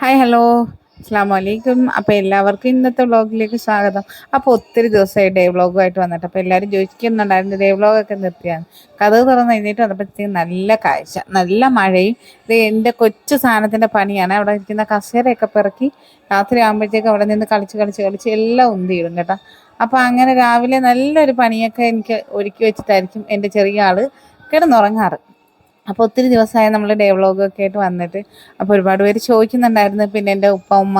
Hi hello അസ്സാം വലൈക്കും അപ്പോൾ എല്ലാവർക്കും ഇന്നത്തെ വ്ളോഗിലേക്ക് സ്വാഗതം. അപ്പോൾ ഒത്തിരി ദിവസമായി ഡേ വ്ളോഗുമായിട്ട് വന്നിട്ട് അപ്പോൾ എല്ലാവരും ചോദിക്കുന്നുണ്ടായിരുന്നു ഡേ വ്ളോഗൊക്കെ നിർത്തിയാണ് കഥ തുറന്ന് കഴിഞ്ഞിട്ട് വന്നപ്പോഴത്തേക്കും നല്ല കാഴ്ച നല്ല മഴയും. ഇത് എന്റെ കൊച്ചു സാധനത്തിന്റെ പണിയാണ്. അവിടെ ഇരിക്കുന്ന കസേരയൊക്കെ പിറക്കി രാത്രി ആകുമ്പോഴത്തേക്ക് അവിടെ നിന്ന് കളിച്ച് കളിച്ച് കളിച്ച് എല്ലാം ഉന്തിയിടും കേട്ടോ. അപ്പോൾ അങ്ങനെ രാവിലെ നല്ലൊരു പണിയൊക്കെ എനിക്ക് ഒരുക്കി വെച്ചിട്ടായിരിക്കും എന്റെ ചെറിയ ആൾ കിടന്നുറങ്ങാറ്. അപ്പോൾ ഒത്തിരി ദിവസമായി നമ്മൾ ഡേ വ്ളോഗൊക്കെ ആയിട്ട് വന്നിട്ട്. അപ്പോൾ ഒരുപാട് പേര് ചോദിക്കുന്നുണ്ടായിരുന്നു പിന്നെ എന്റെ ഉപ്പ ഉമ്മ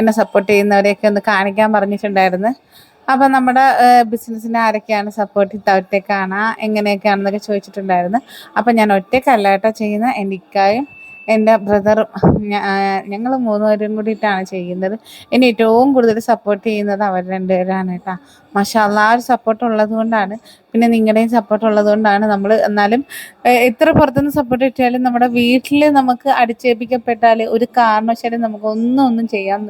എന്നെ സപ്പോർട്ട് ചെയ്യുന്നവരെയൊക്കെ ഒന്ന് കാണിക്കാൻ പറഞ്ഞിട്ടുണ്ടായിരുന്നു. അപ്പോൾ നമ്മുടെ ബിസിനസ്സിനെ ആരൊക്കെയാണ് സപ്പോർട്ട് ചെയ്ത് ഒറ്റയ്ക്കാണ് എങ്ങനെയൊക്കെയാണെന്നൊക്കെ ചോദിച്ചിട്ടുണ്ടായിരുന്നു. അപ്പോൾ ഞാൻ ഒറ്റയ്ക്കല്ല കേട്ടോ ചെയ്യുന്ന എന്റെ ഇക്കായും എന്റെ ബ്രദറും ഞങ്ങൾ മൂന്നുപേരും കൂടിയിട്ടാണ് ചെയ്യുന്നത്. എന്നെ ഏറ്റവും കൂടുതൽ സപ്പോർട്ട് ചെയ്യുന്നത് അവർ രണ്ടുപേരാണ് കേട്ടോ. മഷാല്ല ആ ഒരു സപ്പോർട്ട് ഉള്ളത് കൊണ്ടാണ്. പിന്നെ നിങ്ങളുടെയും സപ്പോർട്ട് ഉള്ളത് കൊണ്ടാണ് നമ്മൾ എന്നാലും എത്ര പുറത്തുനിന്ന് സപ്പോർട്ട് കിട്ടിയാലും നമ്മുടെ വീട്ടിൽ നമുക്ക് അടിച്ചേൽപ്പിക്കപ്പെട്ടാൽ ഒരു കാരണവശാലും നമുക്ക് ഒന്നും ഒന്നും ചെയ്യാൻ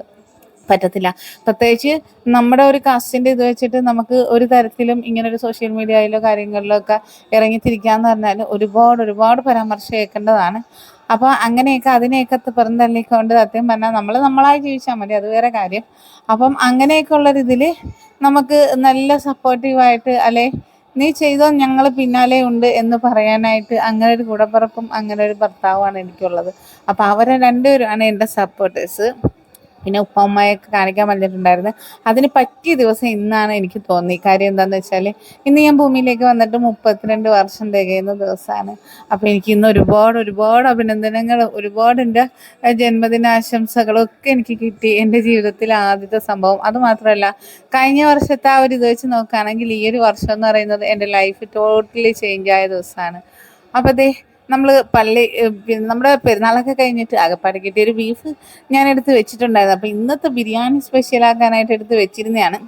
പറ്റത്തില്ല. പ്രത്യേകിച്ച് നമ്മുടെ ഒരു കാസ്റ്റിന്റെ ഇത് വെച്ചിട്ട് നമുക്ക് ഒരു തരത്തിലും ഇങ്ങനെ ഒരു സോഷ്യൽ മീഡിയയിലോ കാര്യങ്ങളിലോ ഒക്കെ ഇറങ്ങിത്തിരിക്കാന്ന് പറഞ്ഞാൽ ഒരുപാട് ഒരുപാട് പരാമർശം കേൾക്കേണ്ടതാണ് അപ്പോൾ അങ്ങനെയൊക്കെ അതിനെയൊക്കെ പുറന്തള്ളിക്കൊണ്ട് സത്യം പറഞ്ഞാൽ നമ്മൾ നമ്മളായി ജീവിച്ചാൽ മതി. അത് വേറെ കാര്യം. അപ്പം അങ്ങനെയൊക്കെ ഉള്ളൊരിതിൽ നമുക്ക് നല്ല സപ്പോർട്ടീവായിട്ട് അല്ലെ നീ ചെയ്തോ ഞങ്ങൾ പിന്നാലെ ഉണ്ട് എന്ന് പറയാനായിട്ട് അങ്ങനെ ഒരു കൂടപ്പിറപ്പും അങ്ങനെ ഒരു ഭർത്താവുമാണ് എനിക്കുള്ളത്. അപ്പോൾ അവരെ രണ്ടുപേരുമാണ് എന്റെ സപ്പോർട്ടേഴ്സ് പിന്നെ ഉപ്പമ്മയൊക്കെ കാണിക്കാൻ പറഞ്ഞിട്ടുണ്ടായിരുന്നു അതിന് പറ്റിയ ദിവസം ഇന്നാണ് എനിക്ക് തോന്നി കാര്യം എന്താണെന്ന് വെച്ചാൽ ഇന്ന് ഞാൻ ഭൂമിയിലേക്ക് വന്നിട്ട് മുപ്പത്തിരണ്ട് വർഷം തികയുന്ന ദിവസമാണ്. അപ്പോൾ എനിക്ക് ഇന്ന് ഒരുപാട് ഒരുപാട് അഭിനന്ദനങ്ങൾ ഒരുപാട് എന്റെ ജന്മദിനാശംസകളും ഒക്കെ എനിക്ക് കിട്ടി. എന്റെ ജീവിതത്തിൽ ആദ്യത്തെ സംഭവം. അതുമാത്രമല്ല കഴിഞ്ഞ വർഷത്തെ ആ ഒരു ഇത് വെച്ച് നോക്കുകയാണെങ്കിൽ ഈ ഒരു വർഷം എന്ന് പറയുന്നത് എന്റെ ലൈഫ് ടോട്ടലി ചേഞ്ച് ആയ ദിവസമാണ്. അപ്പോൾ അതേ നമ്മൾ പള്ളി നമ്മുടെ പെരുന്നാളൊക്കെ കഴിഞ്ഞിട്ട് ആകപ്പാടെ കിട്ടിയൊരു ബീഫ് ഞാൻ എടുത്ത് വെച്ചിട്ടുണ്ടായിരുന്നു. അപ്പോൾ ഇന്നത്തെ ബിരിയാണി സ്പെഷ്യലാക്കാനായിട്ട് എടുത്ത് വെച്ചിരുന്നതാണ്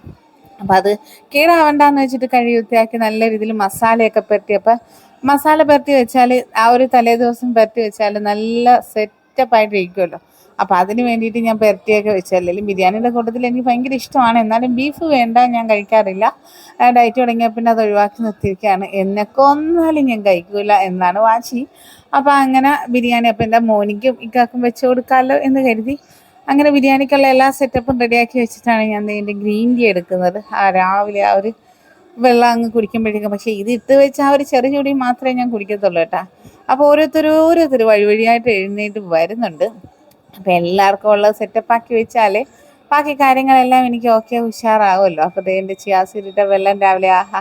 അപ്പം അത് കേടാവണ്ടെന്ന് വെച്ചിട്ട് കഴി വൃത്തിയാക്കി നല്ല രീതിയിൽ മസാലയൊക്കെ പുരട്ടി. അപ്പം മസാല പെരട്ടി വെച്ചാൽ ആ ഒരു തലേ ദിവസം പുരട്ടി വെച്ചാൽ നല്ല സെറ്റപ്പായിട്ട് ഇരിക്കുമല്ലോ അപ്പോൾ അതിന് വേണ്ടിയിട്ട് ഞാൻ പെരട്ടിയൊക്കെ വെച്ചു. ബിരിയാണിയുടെ കൂട്ടത്തിൽ എനിക്ക് ഭയങ്കര ഇഷ്ടമാണ്. എന്നാലും ബീഫ് വേണ്ട ഞാൻ കഴിക്കാറില്ല. ഡയറ്റ് തുടങ്ങിയ പിന്നെ അത് ഒഴിവാക്കി നിർത്തിയിരിക്കുകയാണ്. എന്നെ കൊന്നാലും ഞാൻ കഴിക്കില്ല എന്നാണ് വാശി. അപ്പോൾ അങ്ങനെ ബിരിയാണി അപ്പം എന്റെ മോനിക്കും ഇക്കാക്കും വെച്ച് കൊടുക്കാമല്ലോ എന്ന് കരുതി. അങ്ങനെ ബിരിയാണിക്കുള്ള എല്ലാ സെറ്റപ്പും റെഡിയാക്കി വെച്ചിട്ടാണ് ഞാൻ എന്റെ ഗ്രീൻ ടീ എടുക്കുന്നത്. ആ രാവിലെ ആ ഒരു വെള്ളം അങ്ങ് കുടിക്കുമ്പോഴേക്കും. പക്ഷേ ഇത് ഇട്ട് വെച്ച ആ ഒരു ചെറിയ ചൂടി മാത്രമേ ഞാൻ കുടിക്കത്തുള്ളൂ കേട്ടോ. അപ്പോൾ ഓരോരുത്തർ വഴി വഴിയായിട്ട് എഴുന്നേറ്റ് വരുന്നുണ്ട്. അപ്പോൾ എല്ലാവർക്കും ഉള്ളത് സെറ്റപ്പാക്കി വെച്ചാൽ ബാക്കി കാര്യങ്ങളെല്ലാം എനിക്ക് ഓക്കെ ഉഷാറാവുമല്ലോ. അപ്പോൾ എന്റെ ചിയാസിരിട്ട വെള്ളം രാവിലെ ആഹാ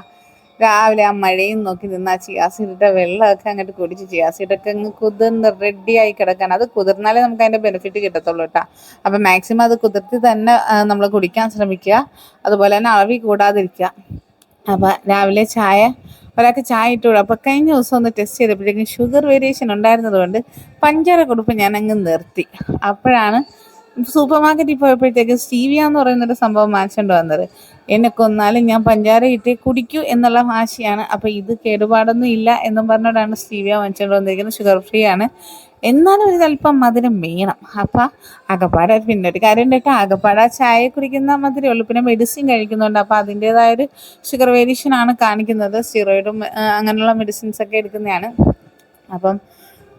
രാവിലെ ആ മഴയും നോക്കി നിന്ന് ആ ചിയാസിരിട്ട വെള്ളമൊക്കെ അങ്ങോട്ട് കുടിച്ച് ചിയാസിഡൊക്കെ അങ്ങ് കുതിർന്ന് റെഡിയായി കിടക്കാൻ അത് കുതിർന്നാലേ നമുക്ക് അതിന്റെ ബെനിഫിറ്റ് കിട്ടത്തുള്ളൂ കേട്ടോ. അപ്പം മാക്സിമം അത് കുതിർത്തി തന്നെ നമ്മൾ കുടിക്കാൻ ശ്രമിക്കുക. അതുപോലെ തന്നെ അളവി കൂടാതിരിക്കുക. അപ്പം രാവിലെ ചായ ഒരാൾക്ക് ചായ ഇട്ടുകൂടും അപ്പോൾ കഴിഞ്ഞ ദിവസം ഒന്ന് ടെസ്റ്റ് ചെയ്തപ്പോഴേക്കും ഷുഗർ വേരിയേഷൻ ഉണ്ടായിരുന്നതുകൊണ്ട് പഞ്ചാര കൊടുപ്പ് ഞാൻ അങ്ങ് നിർത്തി. അപ്പോഴാണ് സൂപ്പർ മാർക്കറ്റിൽ പോയപ്പോഴത്തേക്ക് സ്റ്റീവിയ എന്ന് പറയുന്നൊരു സംഭവം മാച്ചുണ്ട് വന്നത്. എന്നെ കൊന്നാലും ഞാൻ പഞ്ചാര ഇട്ടേ കുടിക്കൂ എന്നുള്ള ഭാഷയാണ് അപ്പോൾ ഇത് കേടുപാടൊന്നും ഇല്ല എന്നും പറഞ്ഞുകൊണ്ടാണ് സ്റ്റീവിയ വാങ്ങിച്ചുകൊണ്ട് വന്നിരിക്കുന്നത്. ഷുഗർ ഫ്രീ ആണ്. എന്നാലും ഒരു അല്പം മധുരം വേണം. അപ്പം അകപ്പാട പിന്നെ ഒരു കാര്യം കേട്ടോ. അകപ്പാട ചായ കുടിക്കുന്ന മധുരമേ ഉള്ളൂ. പിന്നെ മെഡിസിൻ കഴിക്കുന്നുണ്ട് അപ്പോൾ അതിന്റേതായൊരു ഷുഗർ വേരിയേഷനാണ് കാണിക്കുന്നത്. സ്റ്റിറോയിഡും അങ്ങനെയുള്ള മെഡിസിൻസ് ഒക്കെ എടുക്കുന്നതാണ്. അപ്പം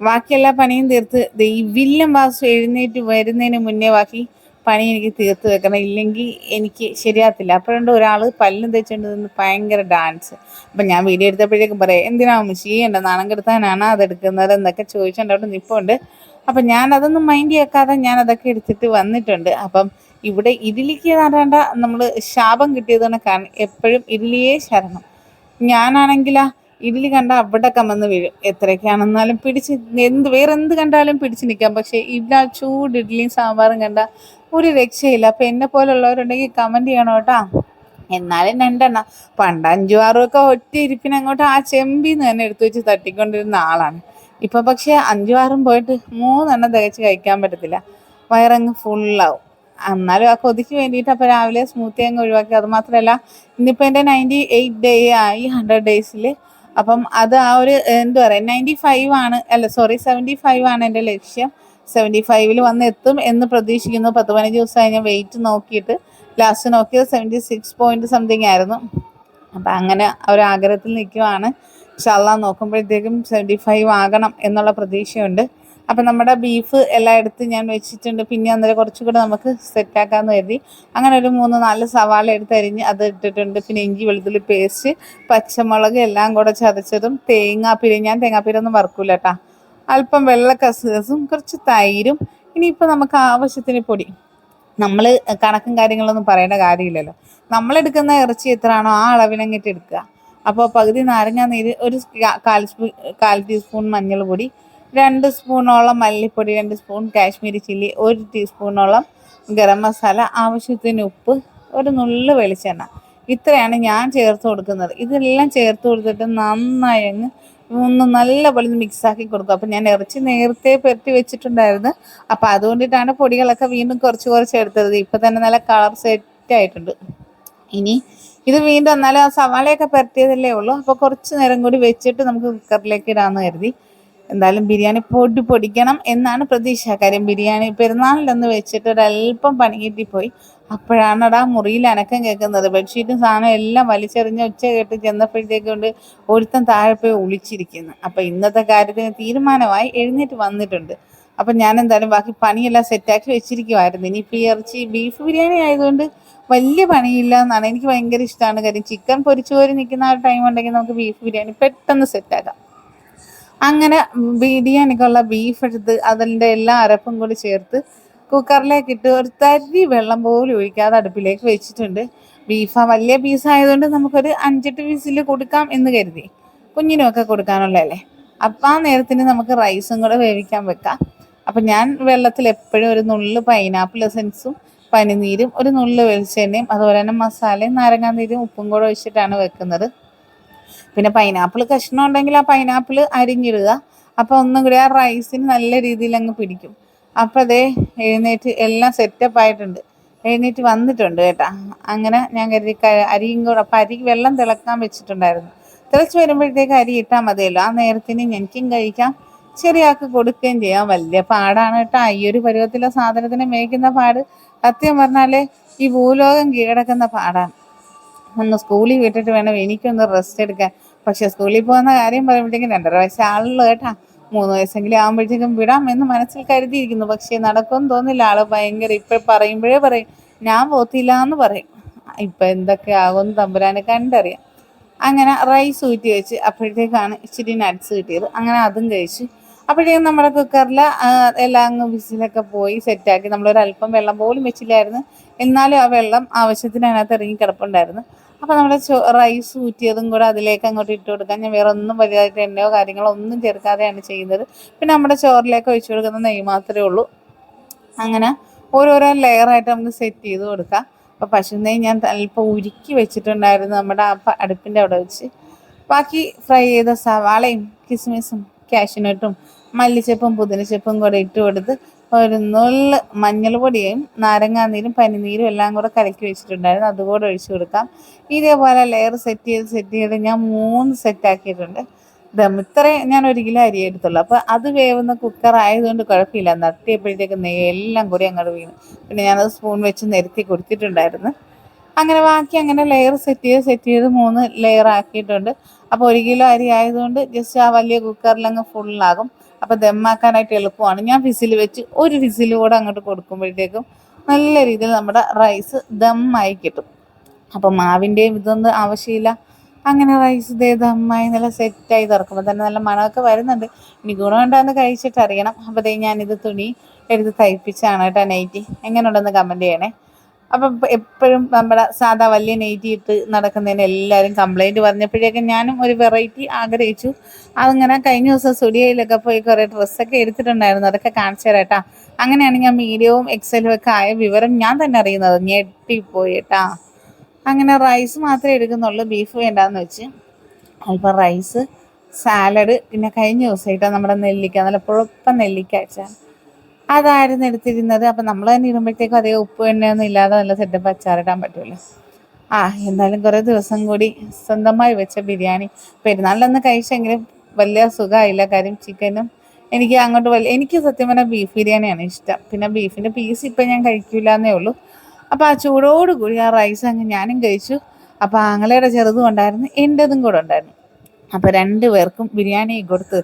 ബാക്കി എല്ലാ പണിയും തീർത്ത് ഈ വില്ലൻ വാസു എഴുന്നേറ്റ് വരുന്നതിന് മുന്നേ ബാക്കി പണി എനിക്ക് തീർത്ത് വെക്കണം. ഇല്ലെങ്കിൽ എനിക്ക് ശരിയാകത്തില്ല. അപ്പോഴുണ്ട് ഒരാൾ പല്ലും തെച്ചുകൊണ്ട് നിന്ന് ഭയങ്കര ഡാൻസ് അപ്പം ഞാൻ വീഡിയോ എടുത്തപ്പോഴേക്കും പറയാം എന്തിനാ മുഷി? എന്റെ നാണം കെടുത്താനാണ് അതെടുക്കുന്നത്? എന്നൊക്കെ ചോദിച്ചുകൊണ്ട് നിപ്പുണ്ട്. അപ്പം ഞാൻ അതൊന്നും മൈൻഡ് ചെയ്യാക്കാതെ ഞാൻ അതൊക്കെ എടുത്തിട്ട് വന്നിട്ടുണ്ട്. അപ്പം ഇവിടെ ഇഡ്ലിക്ക് നടേണ്ട നമ്മൾ ശാപം കിട്ടിയത് കണക്കാണ് എപ്പോഴും ഇഡലിയേ ശരണം. ഞാനാണെങ്കിലാ ഇഡ്ഡലി കണ്ട അവിടെ കമന്ന് വീഴും. എത്രയൊക്കെയാണെന്നാലും പിടിച്ച് എന്ത് വേറെ എന്ത് കണ്ടാലും പിടിച്ച് നിൽക്കാം. പക്ഷേ ഇല്ല ചൂട് ഇഡ്ഡലിയും സാമ്പാറും കണ്ട ഒരു രക്ഷയില്ല. അപ്പം എന്നെ പോലുള്ളവരുണ്ടെങ്കിൽ കമന്റ് ചെയ്യണം കേട്ടോ. എന്നാലും രണ്ടെണ്ണം. പണ്ട് അഞ്ചു ആറും ഒക്കെ ഒറ്റ ഇരിപ്പിന് അങ്ങോട്ട് ആ ചെമ്പിന്ന് തന്നെ എടുത്തു വെച്ച് തട്ടിക്കൊണ്ടിരുന്ന ആളാണ്. ഇപ്പം പക്ഷേ അഞ്ചു ആറും പോയിട്ട് മൂന്നെണ്ണം തികച്ച് കഴിക്കാൻ പറ്റത്തില്ല. വയറങ്ങ് ഫുള്ളാവും എന്നാലും ആ കൊതിക്ക് വേണ്ടിയിട്ട് അപ്പോൾ രാവിലെ സ്മൂത്തി അങ്ങ് ഒഴിവാക്കി. അത് മാത്രമല്ല ഇന്നിപ്പോൾ എന്റെ നയന്റി എയ്റ്റ് ഡേ ആയി ഹൺഡ്രഡ് ഡേയ്സിൽ അപ്പം അത് ആ ഒരു എന്താ പറയുക നയന്റി ഫൈവ് ആണ് അല്ല സോറി സെവന്റി ഫൈവ് ആണ് എന്റെ ലക്ഷ്യം. സെവന്റി ഫൈവിൽ വന്ന് എത്തും എന്ന് പ്രതീക്ഷിക്കുന്നു. പത്ത് പതിനഞ്ച് ദിവസമായി ഞാൻ വെയിറ്റ് നോക്കിയിട്ട് ലാസ്റ്റ് നോക്കിയത് സെവന്റി സിക്സ് പോയിന്റ് സംതിങ് ആയിരുന്നു. അപ്പം അങ്ങനെ ഒരു ആഗ്രഹത്തിൽ നിൽക്കുവാണ്. ഷല്ല നോക്കുമ്പോഴത്തേക്കും സെവന്റി ഫൈവ് ആകണം എന്നുള്ള പ്രതീക്ഷയുണ്ട്. അപ്പം നമ്മുടെ ബീഫ് എല്ലാം എടുത്ത് ഞാൻ വെച്ചിട്ടുണ്ട്. പിന്നെ അന്നേരം കുറച്ചും കൂടെ നമുക്ക് സെറ്റാക്കാമെന്ന് കരുതി. അങ്ങനെ ഒരു മൂന്ന് നാല് സവാള എടുത്ത് അരിഞ്ഞ് അത് ഇട്ടിട്ടുണ്ട്. പിന്നെ ഇഞ്ചി വെളുത്തുള്ളി പേസ്റ്റ് പച്ചമുളക് എല്ലാം കൂടെ ചതച്ചതും തേങ്ങാപ്പീര ഞാൻ തേങ്ങാപ്പീരൊന്നും വറക്കൂല കേട്ടോ അല്പം വെള്ള കസുകസും കുറച്ച് തൈരും ഇനിയിപ്പോൾ നമുക്ക് ആവശ്യത്തിന് പൊടി. നമ്മൾ കണക്കും കാര്യങ്ങളൊന്നും പറയേണ്ട കാര്യമില്ലല്ലോ. നമ്മളെടുക്കുന്ന ഇറച്ചി എത്രയാണോ ആ അളവിനങ്ങിട്ട് എടുക്കുക. അപ്പോൾ പകുതി നാരങ്ങ നീര് ഒരു കാൽ കാൽ ടീസ്പൂൺ മഞ്ഞൾ പൊടി രണ്ട് സ്പൂണോളം മല്ലിപ്പൊടി രണ്ട് സ്പൂൺ കാശ്മീരി ചില്ലി ഒരു ടീസ്പൂണോളം ഗരം മസാല ആവശ്യത്തിന് ഉപ്പ് ഒരു നുള്ളു വെളിച്ചെണ്ണ. ഇത്രയാണ് ഞാൻ ചേർത്ത് കൊടുക്കുന്നത്. ഇതെല്ലാം ചേർത്ത് കൊടുത്തിട്ട് നന്നായി അങ്ങ് ഒന്ന് നല്ലപോലെ മിക്സാക്കി കൊടുക്കും. അപ്പം ഞാൻ ഇറച്ചി നേരത്തെ പെരട്ടി വെച്ചിട്ടുണ്ടായിരുന്നു. അപ്പം അതുകൊണ്ടിട്ടാണ് പൊടികളൊക്കെ വീണ്ടും കുറച്ച് കുറച്ച് എടുത്തത്. ഇപ്പം തന്നെ നല്ല കളർ സെറ്റ് ആയിട്ടുണ്ട്. ഇനി ഇത് വീണ്ടും എന്നാലും ആ സവാളയൊക്കെ പരട്ടിയതല്ലേ ഉള്ളൂ. അപ്പോൾ കുറച്ച് നേരം കൂടി വെച്ചിട്ട് നമുക്ക് കുക്കറിലേക്ക് ഇടാമെന്ന് കരുതി. എന്തായാലും ബിരിയാണി പൊടി പൊടിക്കണം എന്നാണ് പ്രതീക്ഷ. കാര്യം ബിരിയാണി പെരുന്നാളിലൊന്ന് വെച്ചിട്ട് ഒരല്പം പണി കിട്ടിപ്പോയി അപ്പോഴാണ് ആ മുറിയിൽ അനക്കം കേൾക്കുന്നത്. ബെഡ്ഷീറ്റും സാധനം എല്ലാം വലിച്ചെറിഞ്ഞ് ഉച്ച കേട്ട് ചെന്നപ്പോഴത്തേക്ക് കൊണ്ട് ഒരുത്തൻ താഴെ പോയി ഒളിച്ചിരിക്കുന്നു. അപ്പം ഇന്നത്തെ കാര്യത്തിന് തീരുമാനമായി എഴുന്നേറ്റ് വന്നിട്ടുണ്ട്. അപ്പം ഞാൻ എന്തായാലും ബാക്കി പണിയെല്ലാം സെറ്റാക്കി വെച്ചിരിക്കുമായിരുന്നു ഇനിയിപ്പോൾ ഈ ഇറച്ചി ബീഫ് ബിരിയാണി ആയതുകൊണ്ട് വലിയ പണിയില്ല എന്നാണ് എനിക്ക് ഭയങ്കര ഇഷ്ടമാണ്. കാര്യം ചിക്കൻ പൊരിച്ചു പോരി നിൽക്കുന്ന ആ ടൈം ഉണ്ടെങ്കിൽ നമുക്ക് ബീഫ് ബിരിയാണി പെട്ടെന്ന് സെറ്റാക്കാം അങ്ങനെ ബിരിയാണിക്കുള്ള ബീഫ് എടുത്ത് അതിന്റെ എല്ലാ അരപ്പും കൂടി ചേർത്ത് കുക്കറിലേക്ക് ഇട്ട് ഒരു തരി വെള്ളം പോലും ഒഴിക്കാതെ അടുപ്പിലേക്ക് വെച്ചിട്ടുണ്ട്. ബീഫ് വലിയ പീസ് ആയതുകൊണ്ട് നമുക്കൊരു അഞ്ചെട്ട് പീസിൽ കൊടുക്കാം എന്ന് കരുതി. കുഞ്ഞിനുമൊക്കെ കൊടുക്കാനുള്ളതല്ലേ? അപ്പം ആ നേരത്തിന് നമുക്ക് റൈസും കൂടെ വേവിക്കാൻ വെക്കാം. അപ്പം ഞാൻ വെള്ളത്തിൽ എപ്പോഴും ഒരു നുള്ളു പൈനാപ്പിൾ എസൻസും പനിനീരും ഒരു നുള്ളു വെളിച്ചെണ്ണയും അതുപോലെ തന്നെ മസാലയും നാരങ്ങാനീരും ഉപ്പും കൂടെ ഒഴിച്ചിട്ടാണ് വെക്കുന്നത്. പിന്നെ പൈനാപ്പിൾ കഷ്ണം ഉണ്ടെങ്കിൽ ആ പൈനാപ്പിൾ അരിഞ്ഞിടുക. അപ്പോൾ ഒന്നും കൂടി ആ റൈസിന് നല്ല രീതിയിൽ അങ്ങ് പിടിക്കും. അപ്പോൾ അതേ എഴുന്നേറ്റ് എല്ലാം സെറ്റപ്പ് ആയിട്ടുണ്ട്. എഴുന്നേറ്റ് വന്നിട്ടുണ്ട് കേട്ടാ. അങ്ങനെ ഞാൻ കരുതി അരിയും കൂടെ അപ്പം അരി വെള്ളം തിളക്കാൻ വെച്ചിട്ടുണ്ടായിരുന്നു. തിളച്ച് വരുമ്പോഴത്തേക്ക് അരി ഇട്ടാൽ മതിയല്ലോ. ആ നേരത്തിന് എനിക്കും കഴിക്കാം. ചെറിയാൾക്ക് കൊടുക്കുകയും ചെയ്യാം. വലിയ പാടാണ് കേട്ടോ. ഈ ഒരു പരുവത്തിലെ സാധനത്തിനെ മേയ്ക്കുന്ന പാട്. സത്യം പറഞ്ഞാൽ ഈ ഭൂലോകം കീഴടക്കുന്ന പാടാണ്. ഒന്ന് സ്കൂളിൽ വിട്ടിട്ട് വേണം എനിക്കൊന്ന് റെസ്റ്റ് എടുക്കാൻ. പക്ഷെ സ്കൂളിൽ പോകുന്ന കാര്യം പറയുമ്പോഴത്തേക്കും രണ്ടര വയസ്സ് ആളുള്ളൂ കേട്ടാ. മൂന്ന് വയസ്സെങ്കിലും ആകുമ്പോഴത്തേക്കും വിടാം എന്ന് മനസ്സിൽ കരുതിയിരിക്കുന്നു. പക്ഷേ നടക്കുമെന്ന് തോന്നില്ല. ആൾ ഭയങ്കര ഇപ്പൊ പറയുമ്പോഴേ പറയും ഞാൻ പോത്തില്ല എന്ന് പറയും. ഇപ്പൊ എന്തൊക്കെ ആകുമെന്ന് തമ്പുരാനെ കണ്ടറിയാം. അങ്ങനെ റൈസ് ഊറ്റി വെച്ച് അപ്പോഴത്തേക്കാണ് ഇച്ചിരി നട്ട്സ് കിട്ടിയത്. അങ്ങനെ അതും കഴിച്ചു അപ്പോഴേക്കും നമ്മുടെ കുക്കറിൽ എല്ലാം അങ്ങ് വിസിലൊക്കെ പോയി സെറ്റാക്കി നമ്മളൊരല്പം വെള്ളം പോലും വെച്ചില്ലായിരുന്നു. എന്നാലും ആ വെള്ളം ആവശ്യത്തിന് അതിനകത്ത് ഇറങ്ങി കിടപ്പുണ്ടായിരുന്നു. അപ്പോൾ നമ്മുടെ റൈസ് ഊറ്റിയതും കൂടെ അതിലേക്ക് അങ്ങോട്ട് ഇട്ട് കൊടുക്കാൻ ഞാൻ വേറെ ഒന്നും വലുതായിട്ട് എണ്ണയോ കാര്യങ്ങളോ ഒന്നും ചേർക്കാതെയാണ് ചെയ്യുന്നത്. പിന്നെ നമ്മുടെ ചോറിലേക്ക് ഒഴിച്ചു കൊടുക്കുന്ന നെയ്യ് മാത്രമേ ഉള്ളൂ. അങ്ങനെ ഓരോരോ ലെയറായിട്ട് നമുക്ക് സെറ്റ് ചെയ്ത് കൊടുക്കാം. അപ്പോൾ പശു നെയ്യ് ഞാൻ അല്പം ഉരുക്കി വെച്ചിട്ടുണ്ടായിരുന്നു നമ്മുടെ ആ അടുപ്പിന്റെ അവിടെ വെച്ച്. ബാക്കി ഫ്രൈ ചെയ്ത സവാളയും കിസ്മിസും കാഷ്യൂനട്ടും മല്ലിച്ചപ്പും പുതിനച്ചപ്പും കൂടെ ഇട്ട് കൊടുത്ത് ഒരു നുള്ള് മഞ്ഞൾ പൊടിയും നാരങ്ങാനീരും പനിനീരും എല്ലാം കൂടെ കലക്കി വെച്ചിട്ടുണ്ടായിരുന്നു. അതുകൂടെ ഒഴിച്ചു കൊടുക്കാം. ഇതേപോലെ ലെയർ സെറ്റ് ചെയ്ത് സെറ്റ് ചെയ്ത് ഞാൻ മൂന്ന് സെറ്റ് ആക്കിയിട്ടുണ്ട്. ദം ഇത്രയും ഞാൻ ഒരു കിലോ അരി എടുത്തുള്ളൂ. അപ്പോൾ അത് വേവുന്ന കുക്കർ ആയതുകൊണ്ട് കുഴപ്പമില്ല. നട്ടിയപ്പോഴത്തേക്ക് എല്ലാം കൂടി അങ്ങോട്ട് വീണു. പിന്നെ ഞാനത് സ്പൂൺ വെച്ച് നിരത്തി കൊടുത്തിട്ടുണ്ടായിരുന്നു. അങ്ങനെ ബാക്കി അങ്ങനെ ലെയർ സെറ്റ് ചെയ്ത് സെറ്റ് ചെയ്ത് മൂന്ന് ലെയർ ആക്കിയിട്ടുണ്ട്. അപ്പോൾ ഒരു കിലോ അരി ആയതുകൊണ്ട് ജസ്റ്റ് ആ വലിയ കുക്കറിലങ്ങ് ഫുള്ളാകും അപ്പോൾ ദമ്മാക്കാനായിട്ട് എളുപ്പമാണ്. ഞാൻ ഫിസിൽ വെച്ച് ഒരു ഫിസിൽ കൂടെ അങ്ങോട്ട് കൊടുക്കുമ്പോഴത്തേക്കും നല്ല രീതിയിൽ നമ്മുടെ റൈസ് ദമ്മായി കിട്ടും. അപ്പോൾ മാവിന്റെയും ഇതൊന്നും ആവശ്യമില്ല. അങ്ങനെ റൈസ് ഇതേ ദമ്മായി നല്ല സെറ്റായി തുറക്കുമ്പോൾ തന്നെ നല്ല മണമൊക്കെ വരുന്നുണ്ട്. ഇനി ഗുണമുണ്ടാന്ന് കഴിച്ചിട്ട് അറിയണം ദേ ഞാനിത് തുണി എടുത്ത് തയ്പ്പിച്ചാണ് കേട്ടോ നൈറ്റി എങ്ങനെ ഉണ്ടെന്ന് കമന്റ് ചെയ്യണേ. അപ്പം എപ്പോഴും നമ്മുടെ സാധാ വലിയ നെയ്റ്റി ഇട്ട് നടക്കുന്നതിന് എല്ലാവരും കംപ്ലൈന്റ് പറഞ്ഞപ്പോഴേക്കും ഞാനും ഒരു വെറൈറ്റി ആഗ്രഹിച്ചു. അതങ്ങനെ കഴിഞ്ഞ ദിവസം സ്റ്റുഡിയോയിലൊക്കെ പോയി കുറേ ഡ്രസ്സൊക്കെ എടുത്തിട്ടുണ്ടായിരുന്നു. അതൊക്കെ കാണിച്ചു തരാം അങ്ങനെയാണ് ഞാൻ മീഡിയവും എക്സലും ഒക്കെ ആയ വിവരം ഞാൻ തന്നെ അറിയുന്നത്. ഞെട്ടിപ്പോയി കേട്ടാ അങ്ങനെ റൈസ് മാത്രമേ എടുക്കുന്നുള്ളൂ. ബീഫ് വേണ്ടാന്ന് വെച്ച്. അല്പം റൈസ് സാലഡ് പിന്നെ കഴിഞ്ഞ ദിവസമായിട്ടാണ് നമ്മുടെ നെല്ലിക്ക. നല്ല പുഴപ്പം നെല്ലിക്ക അയച്ചാൽ അതായിരുന്നു എടുത്തിരുന്നത്. അപ്പം നമ്മൾ തന്നെ ഇടുമ്പോഴത്തേക്കും അതേ ഉപ്പ് എണ്ണയൊന്നും ഇല്ലാതെ നല്ല സെറ്റപ്പ് അച്ചാറിടാൻ പറ്റുമല്ലോ ആ എന്തായാലും കുറേ ദിവസം കൂടി സ്വന്തമായി വെച്ച ബിരിയാണി. പെരുന്നാളിലൊന്ന് കഴിച്ചെങ്കിലും വലിയ സുഖമായില്ല കാര്യം ചിക്കനും എനിക്ക് അങ്ങോട്ട് വലിയ എനിക്ക് സത്യം പറഞ്ഞാൽ ബീഫ് ബിരിയാണിയാണ് ഇഷ്ടം. പിന്നെ ബീഫിന്റെ പീസ് ഇപ്പം ഞാൻ കഴിക്കില്ല എന്നേ ഉള്ളൂ. അപ്പോൾ ആ ചൂടോട് കൂടി ആ റൈസ് അങ്ങ് ഞാനും കഴിച്ചു. അപ്പോൾ ആങ്ങളയുടെ ചെറുതും ഉണ്ടായിരുന്നു എന്റെതും കൂടെ ഉണ്ടായിരുന്നു. അപ്പോൾ രണ്ട് പേർക്കും ബിരിയാണി കൊടുത്ത്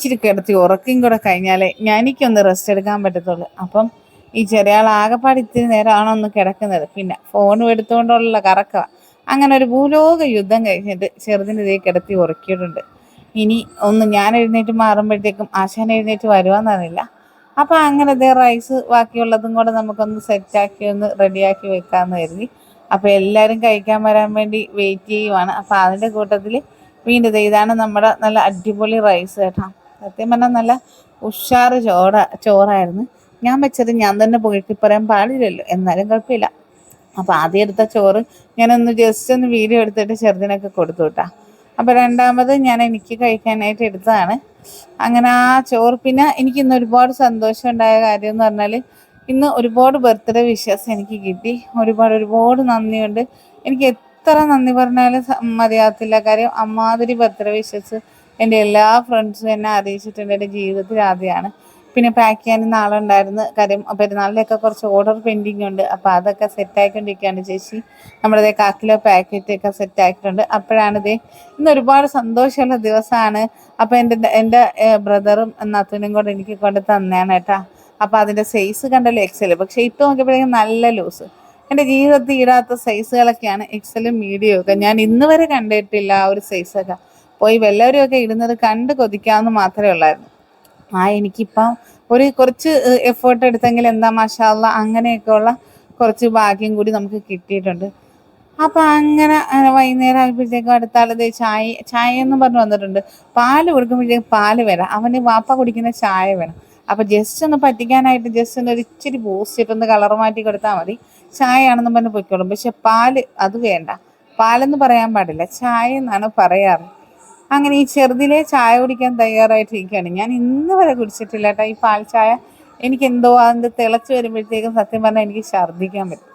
ഇച്ചിരി കിടത്തി ഉറക്കം കൂടെ കഴിഞ്ഞാലേ ഞാനിക്കൊന്ന് റെസ്റ്റ് എടുക്കാൻ പറ്റത്തുള്ളൂ. അപ്പം ഈ ചെറിയ ആൾ ആകെപ്പാട് ഇത്തിരി നേരമാണോ ഒന്ന് കിടക്കുന്നത്. പിന്നെ ഫോണും എടുത്തുകൊണ്ടുള്ള കറക്കുക അങ്ങനെ ഒരു ഭൂലോക യുദ്ധം കഴിഞ്ഞിട്ട് ചെറുതിന് ഇതേ കിടത്തി ഉറക്കിയിട്ടുണ്ട്. ഇനി ഒന്ന് ഞാൻ എഴുന്നേറ്റ് മാറുമ്പോഴത്തേക്കും ആശാൻ എഴുന്നേറ്റ് വരുവാന്നറിയില്ല. അപ്പം അങ്ങനെ ഇതേ റൈസ് ബാക്കിയുള്ളതും കൂടെ നമുക്കൊന്ന് സെറ്റാക്കി ഒന്ന് റെഡിയാക്കി വെക്കാമെന്ന് കരുതി. അപ്പോൾ എല്ലാവരും കഴിക്കാൻ വരാൻ വേണ്ടി വെയിറ്റ് ചെയ്യുവാണ്. അപ്പോൾ അതിന്റെ കൂട്ടത്തിൽ വീണ്ടും ഇതാണ് നമ്മുടെ നല്ല അടിപൊളി റൈസ് കേട്ടോ. സത്യം പറഞ്ഞാൽ നല്ല ഉഷാറ് ചോറ ചോറായിരുന്നു. ഞാൻ വെച്ചത് ഞാൻ തന്നെ പോയിട്ട് പറയാൻ പാടില്ലല്ലോ. എന്നാലും കുഴപ്പമില്ല. അപ്പോൾ ആദ്യം എടുത്ത ചോറ് ഞാനൊന്ന് ജസ്റ്റ് ഒന്ന് വീഡിയോ എടുത്തിട്ട് ചെറുതിനൊക്കെ കൊടുത്തു വിട്ടാ അപ്പോൾ രണ്ടാമത് ഞാൻ എനിക്ക് കഴിക്കാനായിട്ട് എടുത്തതാണ്. അങ്ങനെ ആ ചോറ് പിന്നെ എനിക്ക് ഇന്ന് ഒരുപാട് സന്തോഷം ഉണ്ടായ കാര്യം എന്ന് പറഞ്ഞാൽ ഇന്ന് ഒരുപാട് ബർത്ത്ഡേ വിശ്വാസം എനിക്ക് കിട്ടി. ഒരുപാട് ഒരുപാട് നന്ദിയുണ്ട്. എനിക്ക് എത്ര നന്ദി പറഞ്ഞാലും മതിയാകത്തില്ല. കാര്യം അമ്മാതിരി ബർത്ത്ഡേ വിഷസ് എന്റെ എല്ലാ ഫ്രണ്ട്സും എന്നെ അറിയിച്ചിട്ടുണ്ട് എന്റെ ജീവിതത്തിൽ ആദ്യമാണ്. പിന്നെ പാക്ക് ചെയ്യാൻ നാളെ ഉണ്ടായിരുന്നു കാര്യം പെരുന്നാളിലൊക്കെ കുറച്ച് ഓർഡർ പെൻഡിങ് ഉണ്ട്. അപ്പോൾ അതൊക്കെ സെറ്റ് ആയിക്കൊണ്ടിരിക്കുകയാണ് ചേച്ചി. നമ്മുടെ കാ കാക്കിലോ പാക്കറ്റൊക്കെ സെറ്റാക്കിയിട്ടുണ്ട് സെറ്റ് ആക്കിയിട്ടുണ്ട് അപ്പോഴാണ് ഇതേ ഇന്ന് ഒരുപാട് സന്തോഷമുള്ള ദിവസമാണ്. അപ്പോൾ എന്റെ എന്റെ ബ്രദറും നത്തുനും കൂടെ എനിക്ക് കൊണ്ട് തന്നെയാണ് കേട്ടോ. അപ്പോൾ അതിന്റെ സൈസ് കണ്ടല്ലോ എക്സൽ പക്ഷേ ഇട്ട് നോക്കിയപ്പോഴേക്കും നല്ല ലൂസ് എന്റെ ജീവിതത്തിൽ ഇടാത്ത സൈസുകളൊക്കെയാണ് എക്സലും മീഡിയമൊക്കെ ഞാൻ ഇന്ന് വരെ കണ്ടിട്ടില്ല ആ ഒരു സൈസൊക്കെ പോയി വല്ലവരും ഒക്കെ ഇടുന്നത് കണ്ട് കൊതിക്കാമെന്ന് മാത്രമേ ഉള്ളായിരുന്നു. ആ എനിക്കിപ്പം ഒരു കുറച്ച് എഫേർട്ട് എടുത്തെങ്കിൽ എന്താ മഷാല്ല അങ്ങനെയൊക്കെയുള്ള കുറച്ച് ഭാഗ്യം കൂടി നമുക്ക് കിട്ടിയിട്ടുണ്ട്. അപ്പം അങ്ങനെ വൈകുന്നേരം ആയപ്പോഴത്തേക്കും അടുത്ത ആൾ ദേ ചായ ചായ എന്ന് പറഞ്ഞ് വന്നിട്ടുണ്ട്. പാൽ കൊടുക്കുമ്പോഴത്തേക്കും പാൽ വേണം. അവന് വാപ്പ കുടിക്കുന്ന ചായ വേണം. അപ്പം ജസ്റ്റ് ഒന്ന് പറ്റിക്കാനായിട്ട് ജസ്റ്റ് ഒന്ന് ഒരു ഇച്ചിരി ബൂസ്റ്റ് ഇട്ടൊന്ന് കളർ മാറ്റി കൊടുത്താൽ മതി. ചായ ആണെന്ന് പറഞ്ഞ് പൊയ്ക്കോളും. പക്ഷെ പാൽ അത് വേണ്ട. പാലെന്ന് പറയാൻ പാടില്ല. ചായ എന്നാണ് പറയാറ്. അങ്ങനെ ഈ ചെറുതിലെ ചായ കുടിക്കാൻ തയ്യാറായിട്ടിരിക്കുകയാണ്. ഞാൻ ഇന്ന് വരെ കുടിച്ചിട്ടില്ല കേട്ടോ. ഈ പാൽ ചായ എനിക്ക് എന്തോ അതിന്റെ തിളച്ച് വരുമ്പോഴത്തേക്കും സത്യം പറഞ്ഞാൽ എനിക്ക് ഛർദ്ദിക്കാൻ പറ്റും.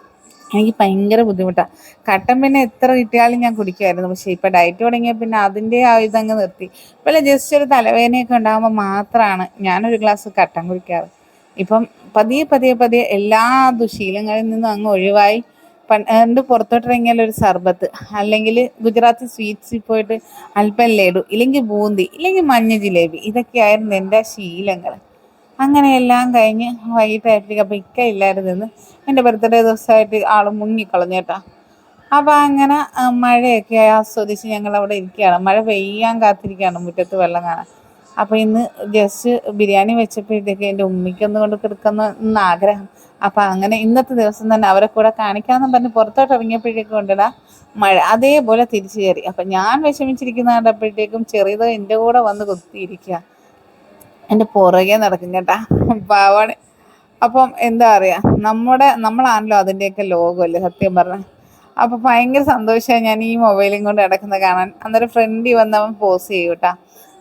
എനിക്ക് ഭയങ്കര ബുദ്ധിമുട്ടാണ് കട്ടൻ പിന്നെ എത്ര കിട്ടിയാലും ഞാൻ കുടിക്കുമായിരുന്നു. പക്ഷേ ഇപ്പം ഡയറ്റ് തുടങ്ങിയാൽ പിന്നെ അതിന്റെ ആ ഇതങ്ങ് നിർത്തി. ഇപ്പോൾ ജസ്റ്റ് ഒരു തലവേദനയൊക്കെ ഉണ്ടാകുമ്പോൾ മാത്രമാണ് ഞാനൊരു ഗ്ലാസ് കട്ടൻ കുടിക്കാറ്. ഇപ്പം പതിയെ പതിയെ പതിയെ എല്ലാ ദുശീലങ്ങളിൽ നിന്നും അങ്ങ് ഒഴിവായി പണ്ട് പുറത്തോട്ടിറങ്ങിയാൽ ഒരു സർബത്ത് അല്ലെങ്കിൽ ഗുജറാത്തി സ്വീറ്റ്സിൽ പോയിട്ട് അല്പം ലഡു ഇല്ലെങ്കിൽ ബൂന്തി ഇല്ലെങ്കിൽ മഞ്ഞ ജിലേബി ഇതൊക്കെയായിരുന്നു എന്റെ ശീലങ്ങൾ. അങ്ങനെയെല്ലാം കഴിഞ്ഞ് വൈകിട്ടായപ്പോഴേക്കും അപ്പം ഇക്ക ഇല്ലായിരുന്നെന്ന് എന്റെ ബർത്ത്ഡേ ദിവസമായിട്ട് ആൾ മുങ്ങിക്കളഞ്ഞു കേട്ടോ. അപ്പം അങ്ങനെ മഴയൊക്കെ ആസ്വദിച്ച് ഞങ്ങൾ അവിടെ ഇരിക്കുകയാണ്. മഴ പെയ്യാൻ കാത്തിരിക്കുകയാണ് മുറ്റത്ത് വെള്ളം കാണാൻ. അപ്പോൾ ഇന്ന് ജസ്റ്റ് ബിരിയാണി വെച്ചപ്പോഴത്തേക്ക് എന്റെ ഉമ്മിക്കൊന്നും കൊണ്ട് കിടക്കുന്ന ആഗ്രഹം. അപ്പം അങ്ങനെ ഇന്നത്തെ ദിവസം തന്നെ അവരെ കൂടെ കാണിക്കാമെന്ന് പറഞ്ഞ് പുറത്തോട്ട് ഇറങ്ങിയപ്പോഴേക്കും കൊണ്ടിടാം മഴ അതേപോലെ തിരിച്ചു കയറി. അപ്പം ഞാൻ വിഷമിച്ചിരിക്കുന്ന കണ്ടപ്പോഴത്തേക്കും ചെറിയത് എന്റെ കൂടെ വന്ന് കുത്തിയിരിക്കുക എന്റെ പുറകെ നടക്കും കേട്ടാ. പാവാണ്. അപ്പം എന്താ പറയുക നമ്മുടെ നമ്മളാണല്ലോ അതിന്റെയൊക്കെ ലോകമല്ലേ സത്യം പറഞ്ഞാൽ അപ്പം ഭയങ്കര സന്തോഷമാണ് ഞാൻ ഈ മൊബൈലും കൊണ്ട് നടക്കുന്നത് കാണാൻ. അന്നേരം ഫ്രണ്ടി വന്നവൻ പോസ് ചെയ്യും കേട്ടാ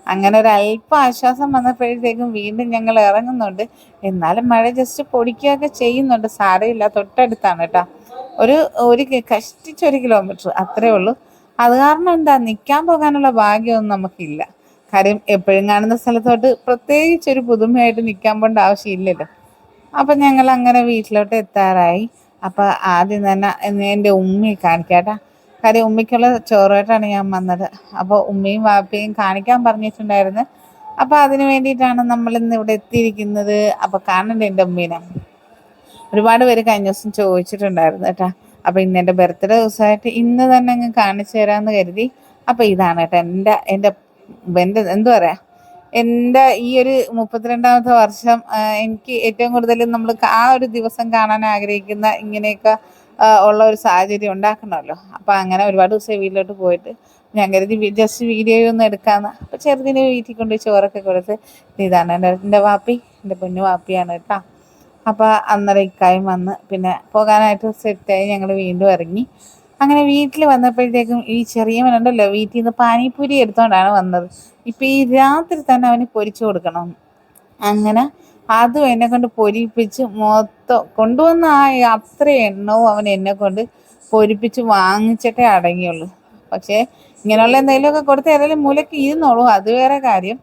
അങ്ങനെ ഒരു അല്പം ആശ്വാസം വന്നപ്പോഴത്തേക്കും വീണ്ടും ഞങ്ങൾ ഇറങ്ങുന്നുണ്ട്. എന്നാലും മഴ ജസ്റ്റ് പൊടിക്കുകയൊക്കെ ചെയ്യുന്നുണ്ട്. സാരമില്ല. തൊട്ടടുത്താണ് കേട്ടോ. ഒരു ഒരു കഷ്ടിച്ചൊരു കിലോമീറ്റർ അത്രേ ഉള്ളൂ. അത് കാരണം എന്താ? നിൽക്കാൻ പോകാനുള്ള ഭാഗ്യമൊന്നും നമുക്കില്ല. കാര്യം എപ്പോഴും കാണുന്ന സ്ഥലത്തോട്ട് പ്രത്യേകിച്ച് ഒരു പുതുമയായിട്ട് നിൽക്കാൻ പോകേണ്ട ആവശ്യമില്ലല്ലോ. അപ്പം ഞങ്ങൾ അങ്ങനെ വീട്ടിലോട്ട് എത്താറായി. അപ്പം ആദ്യം തന്നെ എന്റെ ഉമ്മയെ കാണിക്കാട്ടാ കാര്യം ഉമ്മയ്ക്കുള്ള ചോറുമായിട്ടാണ് ഞാൻ വന്നത്. അപ്പോൾ ഉമ്മയും വാപ്പയും കാണിക്കാൻ പറഞ്ഞിട്ടുണ്ടായിരുന്നു. അപ്പോൾ അതിന് വേണ്ടിയിട്ടാണ് നമ്മൾ ഇന്ന് ഇവിടെ എത്തിയിരിക്കുന്നത്. അപ്പോൾ കാണണ്ടേ എന്റെ ഉമ്മീനെ? ഒരുപാട് പേര് കഴിഞ്ഞ ദിവസം ചോദിച്ചിട്ടുണ്ടായിരുന്നു കേട്ടോ. അപ്പോൾ ഇന്ന് എന്റെ ബർത്ത്ഡേ ദിവസമായിട്ട് ഇന്ന് തന്നെ അങ്ങ് കാണിച്ചു തരാമെന്ന് കരുതി. അപ്പോൾ ഇതാണ് കേട്ടോ എന്റെ എന്റെ എന്റെ എന്താ പറയുക എന്റെ ഈ ഒരു മുപ്പത്തിരണ്ടാമത്തെ വർഷം എനിക്ക് ഏറ്റവും കൂടുതൽ നമ്മൾ ആ ഒരു ദിവസം കാണാൻ ആഗ്രഹിക്കുന്ന ഇങ്ങനെയൊക്കെ ഉള്ള ഒരു സാഹചര്യം ഉണ്ടാക്കണമല്ലോ. അപ്പോൾ അങ്ങനെ ഒരുപാട് ദിവസം വീട്ടിലോട്ട് പോയിട്ട് ഞാൻ കരുതി ജസ്റ്റ് വീഡിയോ ഒന്നും എടുക്കാമെന്ന് അപ്പോൾ ചെറുതിനെ വീട്ടിൽ കൊണ്ട് ചോറൊക്കെ കൊടുത്ത് ഇതാണ് എന്റെ എന്റെ വാപ്പി എന്റെ പൊന്നു വാപ്പിയാണ് കേട്ടോ. അപ്പോൾ അന്നേരം ഇക്കായും വന്ന് പിന്നെ പോകാനായിട്ട് സെറ്റായി ഞങ്ങൾ വീണ്ടും ഇറങ്ങി. അങ്ങനെ വീട്ടിൽ വന്നപ്പോഴത്തേക്കും ഈ ചെറിയ മനുണ്ടല്ലോ വീട്ടിൽ നിന്ന് പാനിപ്പൂരി എടുത്തോണ്ടാണ് വന്നത്. ഇപ്പം ഈ രാത്രി തന്നെ അവന് പൊരിച്ചു കൊടുക്കണം. അങ്ങനെ അതും എന്നെ കൊണ്ട് പൊരിപ്പിച്ച് മൊത്തം കൊണ്ടുവന്ന ആ അത്ര എണ്ണവും അവൻ എന്നെ കൊണ്ട് പൊരിപ്പിച്ച് വാങ്ങിച്ചിട്ടേ അടങ്ങിയുള്ളൂ. പക്ഷേ ഇങ്ങനെയുള്ള എന്തെങ്കിലുമൊക്കെ കൊടുത്ത് ഏതെങ്കിലും മൂലക്ക് ഇരുന്നോളൂ അത് വേറെ കാര്യം.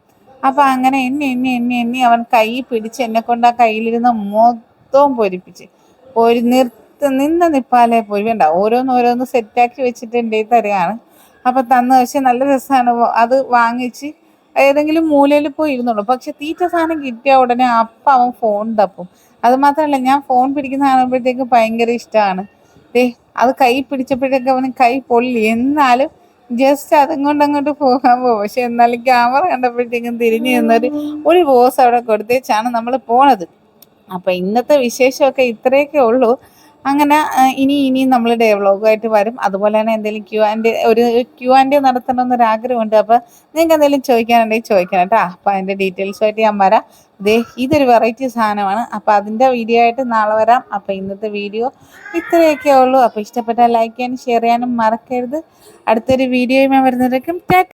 അപ്പം അങ്ങനെ എന്നെ എന്നെ എന്നെ എന്നെ അവൻ കൈ പിടിച്ച് എന്നെ കൊണ്ട് ആ കയ്യിലിരുന്ന മൊത്തവും പൊരിപ്പിച്ച്. പൊരി നിർത്ത് നിന്ന നിപ്പാലെ പൊരിവേണ്ട ഓരോന്ന് ഓരോന്ന് സെറ്റാക്കി വെച്ചിട്ട് എന്റെ തരികയാണ് അപ്പം തന്ന പക്ഷെ നല്ല രസമാണ് അത് വാങ്ങിച്ച് ഏതെങ്കിലും മൂലയിൽ പോയി ഇരുന്നുള്ളൂ പക്ഷെ തീറ്റ സാധനം കിട്ടിയ ഉടനെ അപ്പം അവൻ ഫോൺ തപ്പും. അത് മാത്രമല്ല ഞാൻ ഫോൺ പിടിക്കുന്ന കാണുമ്പോഴത്തേക്ക് ഭയങ്കര ഇഷ്ടമാണ് ദേ അത് കൈ പിടിച്ചപ്പോഴേക്ക് അവന് കൈ പൊള്ളി. എന്നാലും ജസ്റ്റ് അതും കൊണ്ട് അങ്ങോട്ട് പോകാൻ പോകും പക്ഷെ എന്നാലും ക്യാമറ കണ്ടപ്പോഴത്തേക്കും തിരിഞ്ഞു നിന്നൊരു ഒരു ബോസ് അവിടെ കൊടുത്തേച്ചാണ് നമ്മൾ പോണത്. അപ്പൊ ഇന്നത്തെ വിശേഷമൊക്കെ ഇത്രയൊക്കെ ഉള്ളൂ. അങ്ങനെ ഇനി ഇനി ഇനിയും നമ്മൾ ഡേ വരും. അതുപോലെ തന്നെ എന്തെങ്കിലും ക്യൂ ആൻഡ് ഒരു ക്യൂ ആൻഡ് നടത്തണമെന്നൊരു ആഗ്രഹമുണ്ട്. അപ്പോൾ നിങ്ങൾക്ക് എന്തെങ്കിലും ചോദിക്കാനുണ്ടെങ്കിൽ ചോദിക്കണം കേട്ടോ അപ്പോൾ അതിന്റെ ഡീറ്റെയിൽസുമായിട്ട് ഞാൻ വരാം. ഇതേ ഇതൊരു വെറൈറ്റി സാധനമാണ്. അപ്പോൾ അതിന്റെ വീഡിയോ ആയിട്ട് നാളെ വരാം. അപ്പോൾ ഇന്നത്തെ വീഡിയോ ഇത്രയൊക്കെ ഉള്ളൂ. അപ്പോൾ ഇഷ്ടപ്പെട്ടാൽ ലൈക്ക് ചെയ്യാനും ഷെയർ ചെയ്യാനും മറക്കരുത്. അടുത്തൊരു വീഡിയോയുമായി വരുന്നവരേക്കും